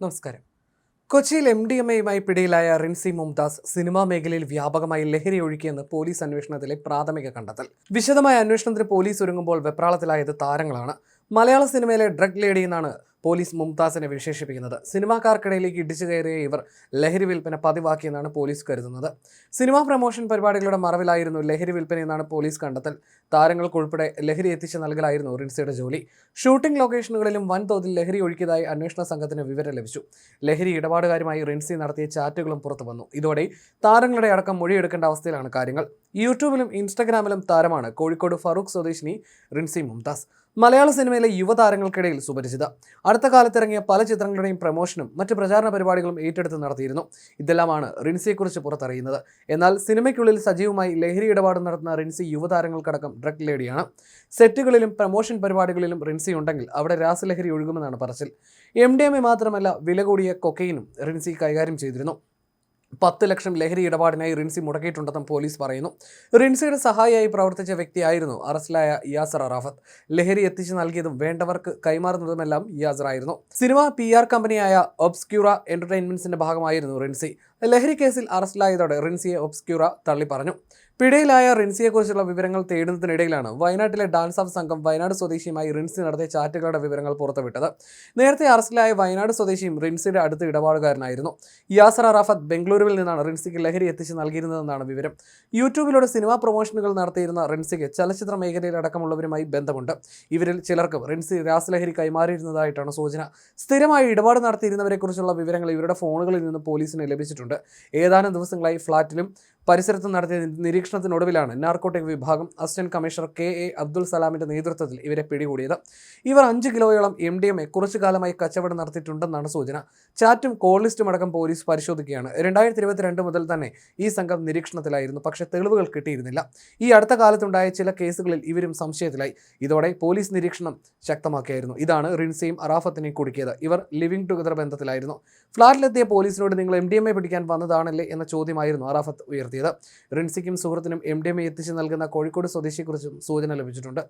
നമസ്കാരം. കൊച്ചിയിൽ M D M എയുമായി പിടിയിലായ റിൻസി മുംതാസ് സിനിമാ മേഖലയിൽ വ്യാപകമായി ലഹരി ഒഴുക്കിയെന്ന് പോലീസ് അന്വേഷണത്തിലെ പ്രാഥമിക കണ്ടെത്തൽ. വിശദമായ അന്വേഷണത്തിന് പോലീസ് ഒരുങ്ങുമ്പോൾ വെപ്രാളത്തിലായത് താരങ്ങളാണ്. മലയാള സിനിമയിലെ ഡ്രഗ് ലേഡി എന്നാണ് പോലീസ് മുംതാസിനെ വിശേഷിപ്പിക്കുന്നത്. സിനിമാക്കാർക്കിടയിലേക്ക് ഇടിച്ചു കയറിയ ഇവർ ലഹരി വിൽപ്പന പതിവാക്കിയെന്നാണ് പോലീസ് കരുതുന്നത്. സിനിമാ പ്രമോഷൻ പരിപാടികളുടെ മറവിലായിരുന്നു ലഹരി വിൽപ്പനയെന്നാണ് പോലീസ് കണ്ടെത്തൽ. താരങ്ങൾക്കുൾപ്പെടെ ലഹരി എത്തിച്ച് നൽകലായിരുന്നു റിൻസിയുടെ ജോലി. ഷൂട്ടിംഗ് ലൊക്കേഷനുകളിലും വൻതോതിൽ ലഹരി ഒഴുക്കിയതായി അന്വേഷണ സംഘത്തിന് വിവരം ലഭിച്ചു. ലഹരി ഇടപാടുകാരുമായി റിൻസി നടത്തിയ ചാറ്റുകളും പുറത്തു വന്നു. ഇതോടെ താരങ്ങളുടെ അടക്കം മൊഴിയെടുക്കേണ്ട അവസ്ഥയിലാണ് കാര്യങ്ങൾ. യൂട്യൂബിലും ഇൻസ്റ്റഗ്രാമിലും താരമാണ് കോഴിക്കോട് ഫറൂഖ് സ്വദേശിനി റിൻസി മുംതാസ്. മലയാള സിനിമയിലെ യുവതാരങ്ങൾക്കിടയിൽ സുപരിചിത. അടുത്ത കാലത്തിറങ്ങിയ പല ചിത്രങ്ങളുടെയും പ്രമോഷനും മറ്റ് പ്രചാരണ പരിപാടികളും ഏറ്റെടുത്ത് നടത്തിയിരുന്നു. ഇതെല്ലാമാണ് റിൻസിയെക്കുറിച്ച് പുറത്തറിയുന്നത്. എന്നാൽ സിനിമയ്ക്കുള്ളിൽ സജീവമായി ലഹരി ഇടപാട് നടത്തുന്ന റിൻസി യുവതാരങ്ങൾക്കടക്കം ഡ്രഗ് ലേഡിയാണ്. സെറ്റുകളിലും പ്രമോഷൻ പരിപാടികളിലും റിൻസി ഉണ്ടെങ്കിൽ അവിടെ രാസലഹരി ഒഴുകുമെന്നാണ് പറച്ചിൽ. എം മാത്രമല്ല വില കൂടിയ കൊക്കൈനും റിൻസി കൈകാര്യം ചെയ്തിരുന്നു. പത്ത് ലക്ഷം ലഹരി ഇടപാടിനായി റിൻസി മുടക്കിയിട്ടുണ്ടെന്നും പോലീസ് പറയുന്നു. റിൻസിയുടെ സഹായിയായി പ്രവർത്തിച്ച വ്യക്തിയായിരുന്നു അറസ്റ്റിലായ യാസർ അറാഫത്ത്. ലഹരി എത്തിച്ചു നൽകിയതും വേണ്ടവർക്ക് കൈമാറുന്നതുമെല്ലാം യാസറായിരുന്നു. സിനിമ പി ആർ കമ്പനിയായ ഒബ്സ്ക്യൂറ എന്റർടൈൻമെന്റ്സിന്റെ ഭാഗമായിരുന്നു റിൻസി. ലഹരി കേസിൽ അറസ്റ്റിലായതോടെ റിൻസിയെ ഒബ്സ്ക്യൂറ തള്ളി പറഞ്ഞു പിടിയിലായ റിൻസിയെക്കുറിച്ചുള്ള വിവരങ്ങൾ തേടുന്നതിനിടയിലാണ് വയനാട്ടിലെ ഡാൻസ് ഓഫ് സംഘം വയനാട് സ്വദേശിയുമായി റിൻസി നടത്തിയ ചാറ്റുകളുടെ വിവരങ്ങൾ പുറത്തുവിട്ടത്. നേരത്തെ അറസ്റ്റിലായ വയനാട് സ്വദേശിയും റിൻസിയുടെ അടുത്ത ഇടപാടുകാരനായിരുന്നു. യാസർ അറാഫത്ത് ബംഗളൂരുവിൽ നിന്നാണ് റിൻസിക്ക് ലഹരി എത്തിച്ച് നൽകിയിരുന്നതെന്നാണ് വിവരം. യൂട്യൂബിലൂടെ സിനിമാ പ്രൊമോഷനുകൾ നടത്തിയിരുന്ന റിൻസിക്ക് ചലച്ചിത്ര മേഖലയിൽ അടക്കമുള്ളവരുമായി ബന്ധമുണ്ട്. ഇവരിൽ ചിലർക്ക് റിൻസി രാസലഹരി കൈമാറിയിരുന്നതായിട്ടാണ് സൂചന. സ്ഥിരമായി ഇടപാട് നടത്തിയിരുന്നവരെക്കുറിച്ചുള്ള വിവരങ്ങൾ ഇവരുടെ ഫോണുകളിൽ നിന്ന് പോലീസിന് ലഭിച്ചിട്ടുണ്ട്. ഏതാനും ദിവസങ്ങളായി ഫ്ളാറ്റിലും പരിസരത്തും നടത്തിയ നിരീക്ഷണത്തിനൊടുവിലാണ് നാർക്കോട്ടിക് വിഭാഗം assistant commissioner K A Abdul സലാമിന്റെ നേതൃത്വത്തിൽ ഇവരെ പിടികൂടിയത്. ഇവർ അഞ്ച് കിലോയോളം എം ഡി എം എ കുറച്ചു കാലമായി കച്ചവടം നടത്തിയിട്ടുണ്ടെന്നാണ് സൂചന. ചാറ്റും കോൾ ലിസ്റ്റും അടക്കം പോലീസ് പരിശോധിക്കുകയാണ്. രണ്ടായിരത്തി ഇരുപത്തിരണ്ട് മുതൽ തന്നെ ഈ സംഘം നിരീക്ഷണത്തിലായിരുന്നു. പക്ഷേ തെളിവുകൾ കിട്ടിയിരുന്നില്ല. ഈ അടുത്ത കാലത്തുണ്ടായ ചില കേസുകളിൽ ഇവരും സംശയത്തിലായി. ഇതോടെ പോലീസ് നിരീക്ഷണം ശക്തമാക്കിയായിരുന്നു. ഇതാണ് റിൻസിയും അറാഫത്തിനെയും കുടുക്കിയത്. ഇവർ ലിവിംഗ് ടുഗദർ ബന്ധത്തിലായിരുന്നു. ഫ്ളാറ്റിലെത്തിയ പോലീസിനോട് നിങ്ങൾ എം ഡി എം എ പിടിക്കാൻ വന്നതാണല്ലേ എന്ന ചോദ്യമായിരുന്നു അറാഫത്ത് ഉയർത്തിയത്. റിൻസിക്കും സുഹൃത്തിനും എം ഡി എം എത്തിച്ച് നൽകുന്ന കോഴിക്കോട് സ്വദേശിയെക്കുറിച്ചും സൂചന ലഭിച്ചിട്ടുണ്ട്.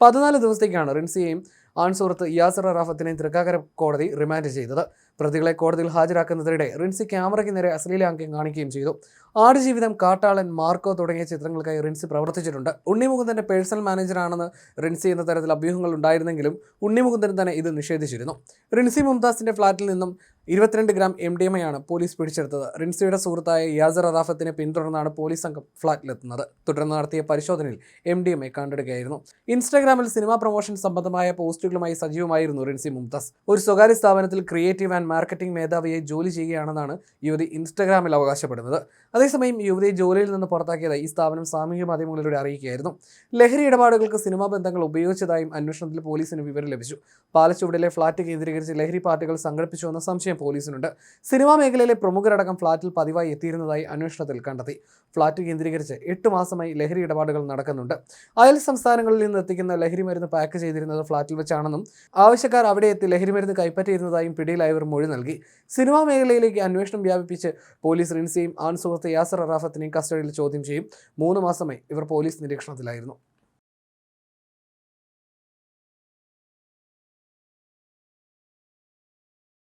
പതിനാല് ദിവസത്തേക്കാണ് റിൻസിയെയും ആൺ സുഹൃത്ത് യാസർ അറാഫത്തിനെയും തൃക്കാക്കര കോടതി റിമാൻഡ് ചെയ്തത്. പ്രതികളെ കോടതിയിൽ ഹാജരാക്കുന്നതിനിടെ റിൻസി ക്യാമറയ്ക്ക് നേരെ അശ്ലീലാംഗ്യം കാണിക്കുകയും ചെയ്തു. ആടുജീവിതം കാട്ടാളൻ മാർക്കോ തുടങ്ങിയ ചിത്രങ്ങൾക്കായി റിൻസി പ്രവർത്തിച്ചിട്ടുണ്ട്. ഉണ്ണിമുകുന്ദന്റെ പേഴ്സണൽ മാനേജറാണെന്ന് റിൻസി എന്ന തരത്തിൽ അഭ്യൂഹങ്ങൾ ഉണ്ടായിരുന്നെങ്കിലും ഉണ്ണിമുകുന്ദൻ തന്നെ ഇത് നിഷേധിച്ചിരുന്നു. റിൻസി മുംതാസിന്റെ ഫ്ളാറ്റിൽ നിന്നും ഇരുപത്തിരണ്ട് ഗ്രാം എം ഡി എം ആണ് പോലീസ് പിടിച്ചെടുത്തത്. റിൻസിയുടെ സുഹൃത്തായ യാസർ അറാഫത്തിനെ പിന്തുടർന്നാണ് പോലീസ് സംഘം ഫ്ളാറ്റിലെത്തുന്നത് തുടർന്ന് നടത്തിയ പരിശോധനയിൽ എം ഡി എം കണ്ടെടുക്കുകയായിരുന്നു. ഇൻസ്റ്റാഗ്രാമിൽ സിനിമാ പ്രൊമോഷൻ സംബന്ധമായ പോസ്റ്റുകളുമായി സജീവമായിരുന്നു റിൻസി മുംതാസ്. ഒരു സ്വകാര്യ സ്ഥാപനത്തിൽ ക്രിയേറ്റീവ് ആൻഡ് മാർക്കറ്റിംഗ് മേധാവിയായി ജോലി ചെയ്യുകയാണെന്നാണ് യുവതി ഇൻസ്റ്റാഗ്രാമിൽ അവകാശപ്പെടുന്നത്. അതേസമയം യുവതിയെ ജോലിയിൽ നിന്ന് പുറത്താക്കിയതായി ഈ സ്ഥാപനം സാമൂഹ്യ മാധ്യമങ്ങളിലൂടെ അറിയിക്കുകയായിരുന്നു. ലഹരി ഇടപാടുകൾക്ക് സിനിമാ ബന്ധങ്ങൾ ഉപയോഗിച്ചതായും അന്വേഷണത്തിൽ പോലീസിന് വിവരം ലഭിച്ചു. പാലച്ചുവടിലെ ഫ്ളാറ്റ് കേന്ദ്രീകരിച്ച് ലഹരി പാർട്ടികൾ സംഘടിപ്പിച്ചുവെന്ന സംശയം പോലീസിനുണ്ട്. സിനിമാ മേഖലയിലെ പ്രമുഖരടക്കം ഫ്ളാറ്റിൽ പതിവായി എത്തിയിരുന്നതായി അന്വേഷണത്തിൽ കണ്ടെത്തി. ഫ്ളാറ്റ് കേന്ദ്രീകരിച്ച് എട്ട് മാസമായി ലഹരി ഇടപാടുകൾ നടക്കുന്നുണ്ട്. അയൽ സംസ്ഥാനങ്ങളിൽ നിന്ന് എത്തിക്കുന്ന ലഹരി മരുന്ന് പാക്ക് ചെയ്തിരുന്നത് ഫ്ളാറ്റിൽ വെച്ചാണെന്നും ആവശ്യക്കാർ അവിടെ എത്തി ലഹരി മരുന്ന് കൈപ്പറ്റിയിരുന്നതായും പിടിയിലായവർ മൊഴി നൽകി. സിനിമാ മേഖലയിലേക്ക് അന്വേഷണം വ്യാപിപ്പിച്ച് പോലീസ് റിൻസിയും ആൺ സുഹൃത്ത് യാസർ അറാഫത്തിനെയും കസ്റ്റഡിയിൽ ചോദ്യം ചെയ്യും. മൂന്ന് മാസമായി ഇവർ പോലീസ് നിരീക്ഷണത്തിലായിരുന്നു.